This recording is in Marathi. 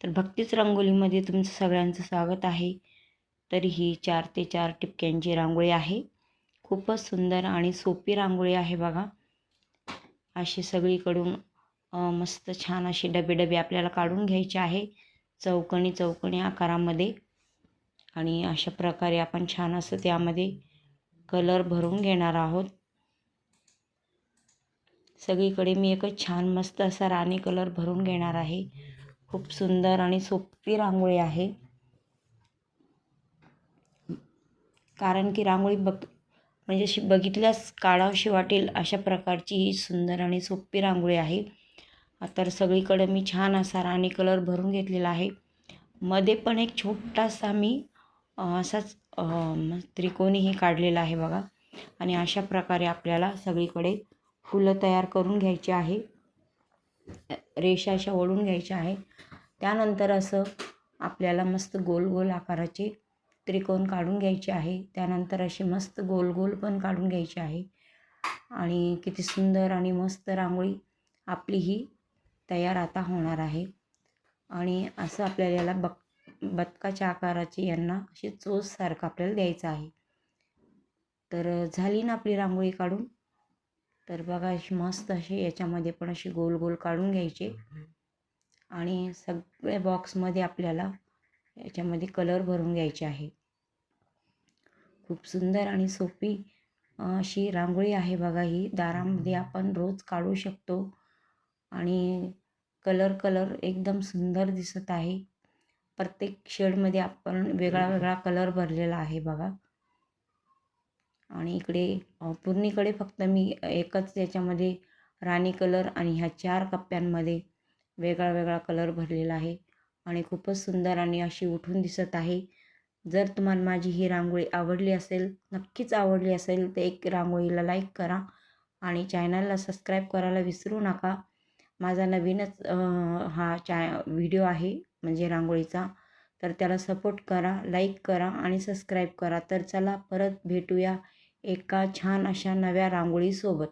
तर भक्तीच रांगोळीमध्ये तुमचं सगळ्यांचं स्वागत आहे. तर ही चार ते चार टिपक्यांची रांगोळी आहे. खूपच सुंदर आणि सोपी रांगोळी आहे बघा. अशी सगळीकडून मस्त छान असे डबे डबे आपल्याला काढून घ्यायचे आहे. चौकणी चौकणी आकारामध्ये. आणि अशा प्रकारे आपण छान असं त्यामध्ये कलर भरून घेणार आहोत. सगळीकडे मी एकच छान मस्त असा राणी कलर भरून घेणार आहे. खूप सुंदर आणि सोपी रांगोळी आहे. कारण की रांगोळी बघ म्हणजे अशी बघितल्यास काढावशी वाटेल अशा प्रकारची ही सुंदर आणि सोपी रांगोळी आहे. तर सगळीकडे मी छान असा राणी कलर भरून घेतलेला आहे. मध्ये पण एक छोटासा मी असाच त्रिकोणीही काढलेला आहे बघा. आणि अशा प्रकारे आपल्याला सगळीकडे फुलं तयार करून घ्यायची आहे. रेषा अशा ओढून घ्यायच्या आहे त्यानंतर असं आपल्याला मस्त गोल गोल आकाराचे त्रिकोण काढून घ्यायचे आहे. त्यानंतर असे मस्त गोल गोल पण काढून घ्यायचे आहे. आणि किती सुंदर आणि मस्त रांगोळी आपली ही तयार आता होणार आहे. आणि असं आपल्याला याला बक बदकाच्या आकाराची यांना अशी चोचसारखं आपल्याला द्यायचं आहे. तर झाली ना आपली रांगोळी काढून. तर बघा अशी मस्त अशी याच्यामध्ये पण अशी गोल गोल काढून घ्यायचे. आणि सगळ्या बॉक्समध्ये आपल्याला याच्यामध्ये कलर भरून घ्यायचे आहे. खूप सुंदर आणि सोपी अशी रांगोळी आहे बघा ही. दारामध्ये आपण रोज काढू शकतो. आणि कलर कलर एकदम सुंदर दिसत आहे. प्रत्येक शेडमध्ये आपण वेगळा वेगळा कलर भरलेला आहे बघा. आणि इकडे पूर्णीकडे फक्त मी एकच याच्यामध्ये राणी कलर आणि ह्या चार कप्प्यांमध्ये वेगळा वेगळा कलर भरलेला आहे आणि खूपच सुंदर आणि अशी उठून दिसत आहे. जर तुम्हाला माझी ही रांगोळी आवडली असेल नक्कीच आवडली असेल तर एक रांगोळीला लाईक करा आणि चॅनलला सबस्क्राईब करायला विसरू नका. माझा नवीनच हा चॅ व्हिडिओ आहे म्हणजे रांगोळीचा तर त्याला सपोर्ट करा लाईक करा आणि सबस्क्राईब करा. तर चला परत भेटूया. एका छान अशा नव्या रांगोळीसोबत.